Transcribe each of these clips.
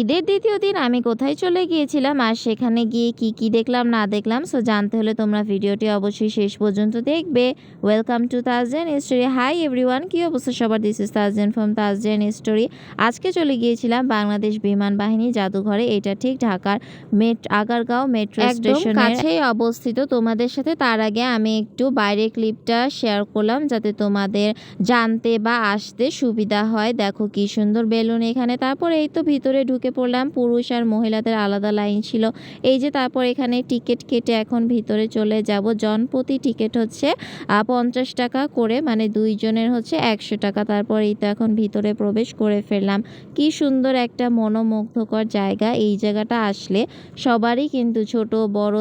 ঈদের দ্বিতীয় দিন আমি কোথায় চলে গিয়েছিলাম? আর সেখানে গিয়ে কি কি দেখলাম না দেখলাম? সো জানতে হলে তোমরা ভিডিওটি অবশ্যই শেষ পর্যন্ত দেখবে। Welcome to Tajen story hi everyone কি অবস্থা সবার? This is Tajen from Tajen story আজকে চলে গিয়েছিলাম বাংলাদেশ বিমান বাহিনী জাদুঘরে। এটা ঠিক ঢাকার মেট আগারগাঁও মেট্রো স্টেশন কাছেই অবস্থিত। তোমাদের সাথে তার আগে আমি একটু বাইরের ক্লিপটা শেয়ার করলাম যাতে তোমাদের জানতে বা আসতে সুবিধা হয়। দেখো কি সুন্দর বেলুন এখানে। তারপর এই তো ভিতরে ঢুকে পড়লাম। পুরুষ আর মহিলাদের আলাদা লাইন ছিল। এই যে তারপর এখানে টিকিট কেটে এখন ভিতরে চলে যাব। জনপ্রতি টিকিট হচ্ছে পঞ্চাশ টাকা করে মানে দুইজনের হচ্ছে একশো টাকা। তারপর এই তো এখন ভিতরে প্রবেশ করে ফেললাম। কি সুন্দর একটা মনোমুগ্ধকর জায়গা। এই জায়গাটা আসলে সবারই কিন্তু ছোট, বড়,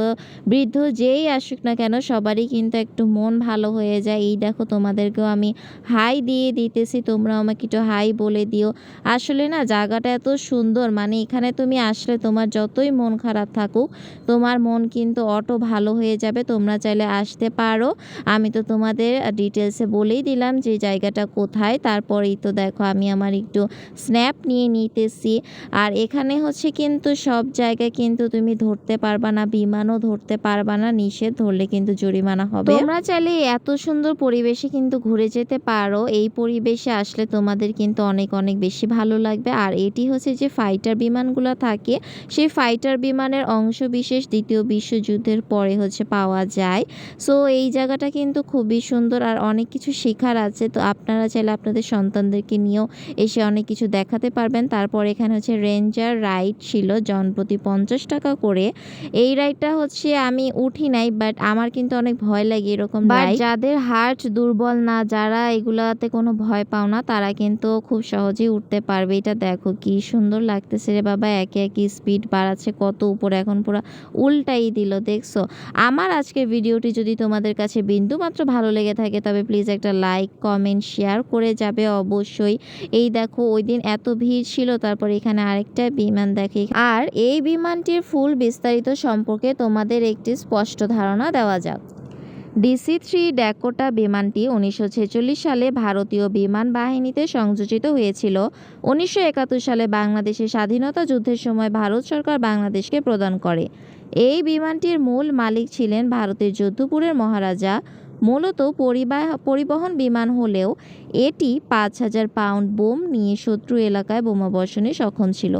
বৃদ্ধ যেই আসুক না কেন, সবারই কিন্তু একটু মন ভালো হয়ে যায়। এই দেখো তোমাদেরকেও আমি হাই দিয়ে দিতেছি। তোমরা আমাকে একটু হাই বলে দিও। আসলে না, জায়গাটা এত সুন্দর মানে এখানে তুমি আসলে তোমার যতই মন খারাপ থাকুক, তোমার মন কিন্তু অটো ভালো হয়ে যাবে, তোমরা চাইলে আসতে পারো। আমি তো তোমাদের ডিটেলসে বলেই দিলাম যে জায়গাটা কোথায়, তারপরেই তো দেখো আমি আমার একটু স্ন্যাপ নিয়ে নিতেছি। আর এখানে হচ্ছে কিন্তু সব জায়গায় কিন্তু তুমি ধরতে পারবা না, বিমানও ধরতে পারবা না, নিষেধ ধরলে কিন্তু জরিমানা হবে। তোমরা চাইলে এত সুন্দর পরিবেশে কিন্তু ঘুরে যেতে পারো, এই পরিবেশে আসলে তোমাদের কিন্তু অনেক অনেক বেশি ভালো লাগবে। আর এটি হচ্ছে যে ফাইটার বিমানগুলো থাকে সেই ফাইটার বিমানের অংশ বিশেষ দ্বিতীয় বিশ্বযুদ্ধের পরে হচ্ছে পাওয়া যায়। সো এই জায়গাটা কিন্তু খুবই সুন্দর আর অনেক কিছু শেখার আছে। তো আপনারা চাইলে আপনাদের সন্তানদেরকে নিয়েও এসে অনেক কিছু দেখাতে পারবেন। তারপর এখানে হচ্ছে রেঞ্জার রাইড ছিল জনপ্রতি পঞ্চাশ টাকা করে। এই রাইডটা হচ্ছে আমি উঠি নাই বাট আমার কিন্তু অনেক ভয় লাগে এরকম যাদের হার্ট দুর্বল না যারা এগুলাতে কোনো ভয় পাও না তারা কিন্তু খুব সহজেই উঠতে পারবে। এটা দেখো কি সুন্দর লাগতেছে রে বাবা, একে একে স্পিড বাড়াচ্ছে, কত উপরে এখন পুরো উল্টাই দিল, দেখছ? আমার আজকের ভিডিওটি যদি তোমাদের কাছে বিন্দু মাত্র ভালো লেগে থাকে, তবে প্লিজ একটা লাইক কমেন্ট শেয়ার করে যাবে অবশ্যই। এই দেখো, ওই দিন এত ভিড় ছিল, তারপর এখানে আরেকটা বিমান দেখে। আর এই বিমানটির ফুল বিস্তারিত সম্পর্কে তোমাদের একটি স্পষ্ট ধারণা দেওয়া যাক। ডিসি থ্রি ড্যাকোটা বিমানটি উনিশশো ছেচল্লিশ সালে ভারতীয় বিমান বাহিনীতে সংযোজিত হয়েছিল। উনিশশো একাত্তর সালে বাংলাদেশের স্বাধীনতা যুদ্ধের সময় ভারত সরকার বাংলাদেশকে প্রদান করে। এই বিমানটির মূল মালিক ছিলেন ভারতের যোধপুরের মহারাজা। মূলত পরিবাহ পরিবহন বিমান হলেও এটি পাঁচ হাজার পাউন্ড বোম নিয়ে শত্রু এলাকায় বোমাবর্ষণে সক্ষম ছিল।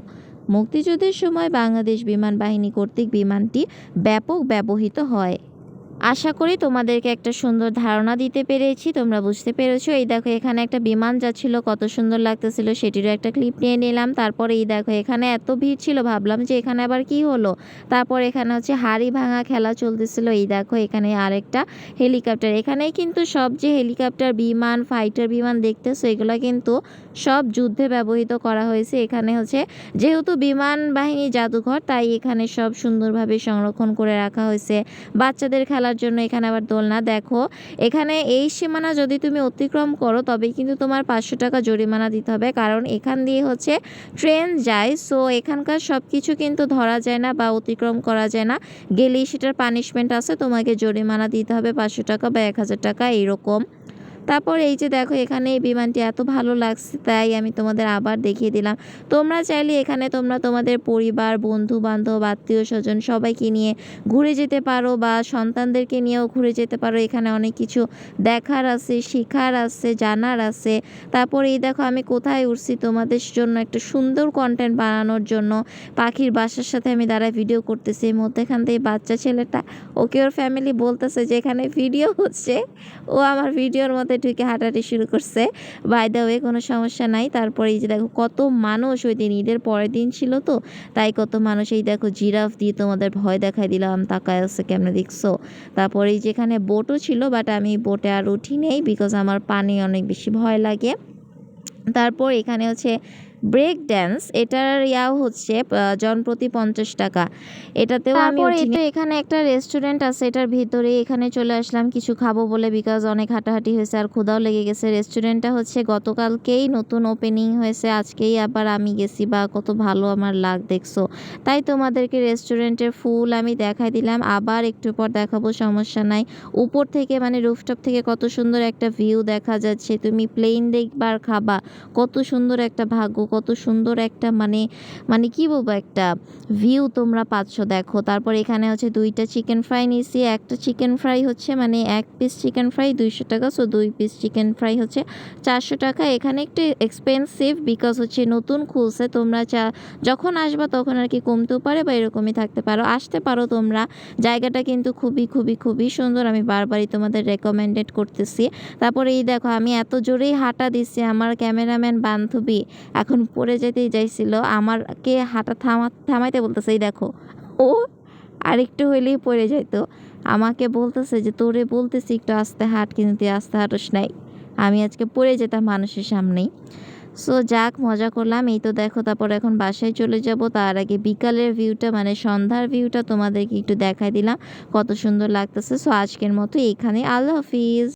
মুক্তিযুদ্ধের সময় বাংলাদেশ বিমান বাহিনী কর্তৃক বিমানটি ব্যাপক ব্যবহৃত হয়। আশা করি তোমাদেরকে একটা সুন্দর ধারণা দিতে পেরেছি, তোমরা বুঝতে পেরেছ। এই দেখো, এখানে একটা বিমান যাচ্ছিল, কত সুন্দর লাগতেছিল, সেটিরও একটা ক্লিপ নিয়ে নিলাম। তারপরে এই দেখো, এখানে এত ভিড় ছিল, ভাবলাম যে এখানে আবার কি হলো? তারপর এখানে হচ্ছে হাড়ি ভাঙা খেলা চলতেছিল, এই দেখো, এখানে আরেকটা হেলিকপ্টার এখানেই কিন্তু সব যে হেলিকপ্টার বিমান ফাইটার বিমান দেখতেছো, এগুলো কিন্তু সব যুদ্ধে ব্যবহৃত করা হয়েছে। এখানে হচ্ছে যেহেতু বিমান বাহিনী জাদুঘর, তাই এখানে সব সুন্দরভাবে সংরক্ষণ করে রাখা হয়েছে। বাচ্চাদের খেলার জন্য এখানে আবার দোলনা। দেখো, এখানে এই সীমানা যদি তুমি অতিক্রম করো তবে কিন্তু তোমার পাঁচশো টাকা জরিমানা দিতে হবে। কারণ এখান দিয়ে হচ্ছে ট্রেন যায়, সো এখানকার সব কিছু কিন্তু ধরা যায় না বা অতিক্রম করা যায় না। গেলেই সেটার পানিশমেন্ট আছে, তোমাকে জরিমানা দিতে হবে পাঁচশো টাকা বা এক হাজার টাকা, এইরকম। তারপর এই যে দেখো এখানে এই বিমানটি এত ভালো লাগছে, তাই আমি তোমাদের আবার দেখিয়ে দিলাম। তোমরা চাইলে এখানে তোমরা তোমাদের পরিবার বন্ধু বান্ধব আত্মীয় স্বজন সবাইকে নিয়ে ঘুরে যেতে পারো বা সন্তানদেরকে নিয়েও ঘুরে যেতে পারো। এখানে অনেক কিছু দেখার আছে, শেখার আছে, জানার আছে। তারপর এই দেখো আমি কোথায় উঠছি তোমাদের জন্য একটা সুন্দর কন্টেন্ট বানানোর জন্য। পাখির বাসার সাথে আমি দাঁড়ায় ভিডিও করতেছি, এই মধ্যেখান থেকে বাচ্চা ছেলেটা, ওকে ওর ফ্যামিলি বলতেছে যে এখানে ভিডিও হচ্ছে। ও আমার ভিডিওর মধ্যে ঢুকে হাঁটাহাঁটি শুরু করছে। বাই দ্য ওয়ে কোনো সমস্যা নাই। তারপরে এই যে দেখো, কত মানুষ ওই দিন, ঈদের পরের দিন ছিল তো, তাই কত মানুষ এই দেখো জিরাফ দিয়ে তোমাদের ভয় দেখাই দিলাম। তাকায় আছে কেমনে দেখছ? তারপরে এই যেখানে বোটও ছিল বাট আমি বোটে আর উঠি নেই বিকজ আমার পানি অনেক বেশি ভয় লাগে। তারপর এখানে হচ্ছে ব্রেক ড্যান্স এটার ইয়াও হচ্ছে আহ, জনপ্রতি পঞ্চাশ টাকা। এটাতেও আমি উঠিনি। এখানে একটা রেস্টুরেন্ট আছে এটার ভিতরে এখানে চলে আসলাম কিছু খাব বলে বিকজ অনেক হাঁটাহাঁটি হয়েছে আর ক্ষুধাও লেগে গেছে। রেস্টুরেন্টটা হচ্ছে গতকালকেই নতুন ওপেনিং হয়েছে আজকেই আবার আমি গেছি বা কত ভালো আমার লাগ দেখছ। তাই তোমাদেরকে রেস্টুরেন্টের ফুল আমি দেখাই দিলাম আবার একটু পর দেখাবো সমস্যা নাই। উপর থেকে মানে রুফটপ থেকে কত সুন্দর একটা ভিউ দেখা যাচ্ছে তুমি প্লেন দেখবার খাবা কত সুন্দর একটা ভাগ্য কত সুন্দর একটা মানে মানে কি বলব একটা ভিউ তোমরা পাচ্ছ। দেখো, তারপর এখানে হচ্ছে দুইটা চিকেন ফ্রাই নিয়েছি। একটা চিকেন ফ্রাই হচ্ছে মানে এক পিস চিকেন ফ্রাই দুইশো টাকা সো দুই পিস চিকেন ফ্রাই হচ্ছে চারশো টাকা। এখানে একটু এক্সপেন্সিভ বিকজ হচ্ছে নতুন খুলছে, তোমরা চা, যখন আসবা তখন আর কি কমতেও পারে বা এরকমই থাকতে পারো। আসতে পারো তোমরা। জায়গাটা কিন্তু খুবই খুবই খুবই সুন্দর। আমি বারবারই তোমাদের রেকমেন্ডেড করতেছি। তারপরে এই দেখো, আমি এত জোরেই হাঁটা দিচ্ছি। আমার ক্যামেরাম্যান বান্ধবী, এখন পড়ে যেতেই যাইছিল আমারকে হাঁটা থামা, থামাইতে বলতেছে, এই দেখো। ও আরেকটু হইলেই পড়ে যাইতো। আমাকে বলতেছে যে, তোরে বলতেছি একটু আস্তে হাঁট, কিন্তু তুই আস্তে হাঁটস নাই। আমি আজকে পড়ে যেতাম মানুষের সামনেই। সো যাক, মজা করলাম। এই তো দেখো, তারপর এখন বাসায় চলে যাব। তার আগে বিকালের ভিউটা মানে সন্ধ্যার ভিউটা তোমাদেরকে একটু দেখাই দিলাম, কত সুন্দর লাগতেছে। সো আজকের মতো এখানে। আল্লাহ হাফিজ।